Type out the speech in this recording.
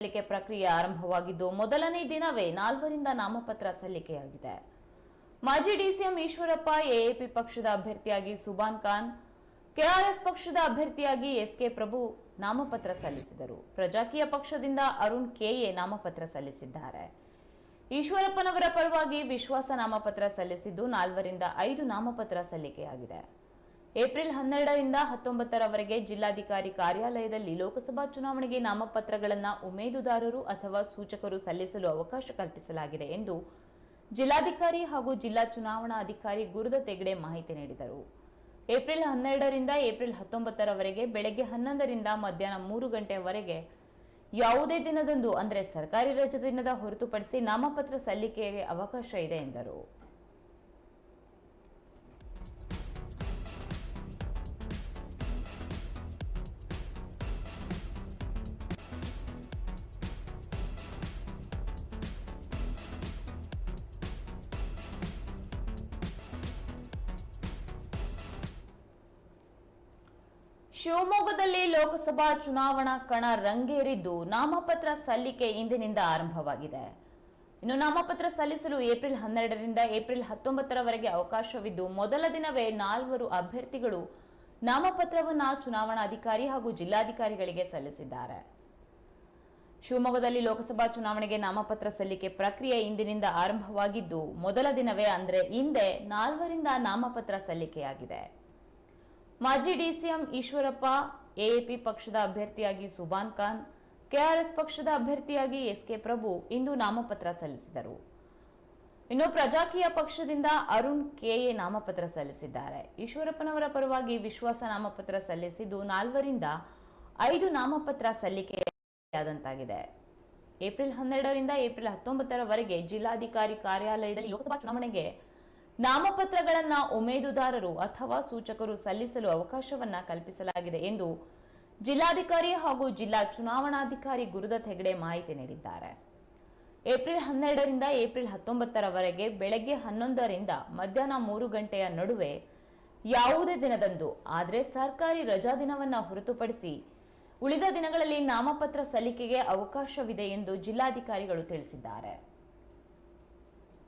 ಸಲ್ಲಿಕೆ ಪ್ರಕ್ರಿಯೆ ಆರಂಭವಾಗಿದ್ದು ಮೊದಲನೇ ದಿನವೇ ನಾಲ್ವರಿಂದ ನಾಮಪತ್ರ ಸಲ್ಲಿಕೆಯಾಗಿದೆ. ಮಾಜಿ ಡಿಸಿಎಂ ಈಶ್ವರಪ್ಪ, ಎಎಪಿ ಪಕ್ಷದ ಅಭ್ಯರ್ಥಿಯಾಗಿ ಸುಬಾನ್ ಖಾನ್, ಕೆಆರ್ಎಸ್ ಪಕ್ಷದ ಅಭ್ಯರ್ಥಿಯಾಗಿ ಎಸ್ಕೆ ಪ್ರಭು ನಾಮಪತ್ರ ಸಲ್ಲಿಸಿದರು. ಪ್ರಜಾಕೀಯ ಪಕ್ಷದಿಂದ ಅರುಣ್ ಕೆಎ ನಾಮಪತ್ರ ಸಲ್ಲಿಸಿದ್ದಾರೆ. ಈಶ್ವರಪ್ಪನವರ ಪರವಾಗಿ ವಿಶ್ವಾಸ ನಾಮಪತ್ರ ಸಲ್ಲಿಸಿದ್ದು ನಾಲ್ವರಿಂದ ಐದು ನಾಮಪತ್ರ ಸಲ್ಲಿಕೆಯಾಗಿದೆ. ಏಪ್ರಿಲ್ ಹನ್ನೆರಡರಿಂದ ಹತ್ತೊಂಬತ್ತರವರೆಗೆ ಜಿಲ್ಲಾಧಿಕಾರಿ ಕಾರ್ಯಾಲಯದಲ್ಲಿ ಲೋಕಸಭಾ ಚುನಾವಣೆಗೆ ನಾಮಪತ್ರಗಳನ್ನು ಉಮೇದುದಾರರು ಅಥವಾ ಸೂಚಕರು ಸಲ್ಲಿಸಲು ಅವಕಾಶ ಕಲ್ಪಿಸಲಾಗಿದೆ ಎಂದು ಜಿಲ್ಲಾಧಿಕಾರಿ ಹಾಗೂ ಜಿಲ್ಲಾ ಚುನಾವಣಾ ಅಧಿಕಾರಿ ಗುರುದತ್ ಹೆಗ್ಡೆ ಮಾಹಿತಿ ನೀಡಿದರು. ಏಪ್ರಿಲ್ ಹನ್ನೆರಡರಿಂದ ಏಪ್ರಿಲ್ ಹತ್ತೊಂಬತ್ತರವರೆಗೆ ಬೆಳಗ್ಗೆ ಹನ್ನೊಂದರಿಂದ ಮಧ್ಯಾಹ್ನ ಮೂರು ಗಂಟೆಯವರೆಗೆ ಯಾವುದೇ ದಿನದಂದು, ಅಂದರೆ ಸರ್ಕಾರಿ ರಜೆ ದಿನದ ಹೊರತುಪಡಿಸಿ ನಾಮಪತ್ರ ಸಲ್ಲಿಕೆಗೆ ಅವಕಾಶ ಇದೆ ಎಂದರು. ಶಿವಮೊಗ್ಗದಲ್ಲಿ ಲೋಕಸಭಾ ಚುನಾವಣಾ ಕಣ ರಂಗೇರಿದ್ದು ನಾಮಪತ್ರ ಸಲ್ಲಿಕೆ ಇಂದಿನಿಂದ ಆರಂಭವಾಗಿದೆ. ಇನ್ನು ನಾಮಪತ್ರ ಸಲ್ಲಿಸಲು ಏಪ್ರಿಲ್ ಹನ್ನೆರಡರಿಂದ ಏಪ್ರಿಲ್ ಹತ್ತೊಂಬತ್ತರವರೆಗೆ ಅವಕಾಶವಿದ್ದು ಮೊದಲ ದಿನವೇ ನಾಲ್ವರು ಅಭ್ಯರ್ಥಿಗಳು ನಾಮಪತ್ರವನ್ನು ಚುನಾವಣಾಧಿಕಾರಿ ಹಾಗೂ ಜಿಲ್ಲಾಧಿಕಾರಿಗಳಿಗೆ ಸಲ್ಲಿಸಿದ್ದಾರೆ. ಶಿವಮೊಗ್ಗದಲ್ಲಿ ಲೋಕಸಭಾ ಚುನಾವಣೆಗೆ ನಾಮಪತ್ರ ಸಲ್ಲಿಕೆ ಪ್ರಕ್ರಿಯೆ ಇಂದಿನಿಂದ ಆರಂಭವಾಗಿದ್ದು ಮೊದಲ ದಿನವೇ ಅಂದರೆ ಹಿಂದೆ ನಾಲ್ವರಿಂದ ನಾಮಪತ್ರ ಸಲ್ಲಿಕೆಯಾಗಿದೆ. ಮಾಜಿ ಡಿಸಿಎಂ ಈಶ್ವರಪ್ಪ, ಎಎಪಿ ಪಕ್ಷದ ಅಭ್ಯರ್ಥಿಯಾಗಿ ಸುಬಾನ್ ಖಾನ್, ಕೆಆರ್ಎಸ್ ಪಕ್ಷದ ಅಭ್ಯರ್ಥಿಯಾಗಿ ಎಸ್ಕೆ ಪ್ರಭು ಇಂದು ನಾಮಪತ್ರ ಸಲ್ಲಿಸಿದರು. ಇನ್ನು ಪ್ರಜಾಕೀಯ ಪಕ್ಷದಿಂದ ಅರುಣ್ ಕೆಎ ನಾಮಪತ್ರ ಸಲ್ಲಿಸಿದ್ದಾರೆ. ಈಶ್ವರಪ್ಪನವರ ಪರವಾಗಿ ವಿಶ್ವಾಸ ನಾಮಪತ್ರ ಸಲ್ಲಿಸಿದ್ದು ನಾಲ್ವರಿಂದ ಐದು ನಾಮಪತ್ರ ಸಲ್ಲಿಕೆಯಾದಂತಾಗಿದೆ. ಏಪ್ರಿಲ್ ಹನ್ನೆರಡರಿಂದ ಏಪ್ರಿಲ್ ಹತ್ತೊಂಬತ್ತರವರೆಗೆ ಜಿಲ್ಲಾಧಿಕಾರಿ ಕಾರ್ಯಾಲಯದಲ್ಲಿ ಲೋಕಸಭಾ ಚುನಾವಣೆಗೆ ನಾಮಪತ್ರಗಳನ್ನ ಉಮೇದುದಾರರು ಅಥವಾ ಸೂಚಕರು ಸಲ್ಲಿಸಲು ಅವಕಾಶವನ್ನ ಕಲ್ಪಿಸಲಾಗಿದೆ ಎಂದು ಜಿಲ್ಲಾಧಿಕಾರಿ ಹಾಗೂ ಜಿಲ್ಲಾ ಚುನಾವಣಾಧಿಕಾರಿ ಗುರುದತ್ ಹೆಗಡೆ ಮಾಹಿತಿ ನೀಡಿದ್ದಾರೆ. ಏಪ್ರಿಲ್ ಹನ್ನೆರಡರಿಂದ ಏಪ್ರಿಲ್ ಹತ್ತೊಂಬತ್ತರವರೆಗೆ ಬೆಳಗ್ಗೆ ಹನ್ನೊಂದರಿಂದ ಮಧ್ಯಾಹ್ನ ಮೂರು ಗಂಟೆಯ ನಡುವೆ ಯಾವುದೇ ದಿನದಂದು, ಆದರೆ ಸರ್ಕಾರಿ ರಜಾ ದಿನವನ್ನ ಹೊರತುಪಡಿಸಿ ಉಳಿದ ದಿನಗಳಲ್ಲಿ ನಾಮಪತ್ರ ಸಲ್ಲಿಕೆಗೆ ಅವಕಾಶವಿದೆ ಎಂದು ಜಿಲ್ಲಾಧಿಕಾರಿಗಳು ತಿಳಿಸಿದ್ದಾರೆ.